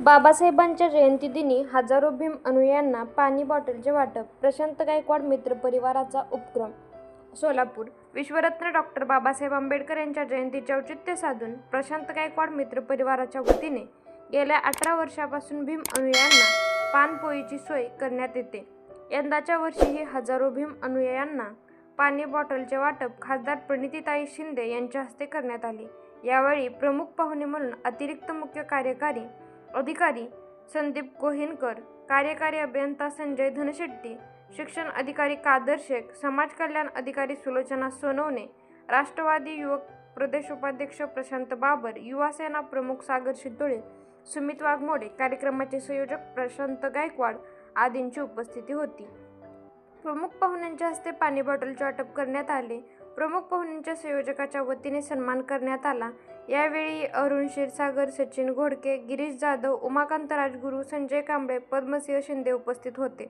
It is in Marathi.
बाबासाहेबांच्या जयंतीदिनी हजारो भीम अनुयांना पाणी बॉटलचे वाटप प्रशांत गायकवाड मित्र परिवाराचा उपक्रम. सोलापूर विश्वरत्न डॉक्टर बाबासाहेब आंबेडकर यांच्या जयंतीचे औचित्य साधून प्रशांत गायकवाड मित्र परिवाराच्या वतीने गेल्या अठरा वर्षापासून भीम अनुयायांना पानपोईची सोय करण्यात येते. यंदाच्या वर्षीही हजारो भीम अनुयायांना पाणी बॉटलचे वाटप खासदार प्रणितीताई शिंदे यांच्या हस्ते करण्यात आले. यावेळी प्रमुख पाहुणे म्हणून अतिरिक्त मुख्य कार्यकारी अधिकारी संदीप कोहिनकर कार्यकारी अभियंता संजय धनशेट्टी शिक्षण अधिकारी कादर शेख समाज कल्याण अधिकारी सुलोचना सोनवणे राष्ट्रवादी युवक प्रदेश उपाध्यक्ष प्रशांत बाबर युवासेना प्रमुख सागर शितोळे सुमित वाघमोडे कार्यक्रमाचे संयोजक प्रशांत गायकवाड आदींची उपस्थिती होती. प्रमुख पाहुण्यांच्या हस्ते पाणी बॉटलचे वाटप करण्यात आले. प्रमुख पाहुण्यांच्या संयोजकाच्या वतीने सन्मान करण्यात आला. यावेळी अरुण क्षीरसागर सचिन घोडके गिरीश जाधव उमाकांत राजगुरू संजय कांबळे पद्मसिंह शिंदे उपस्थित होते.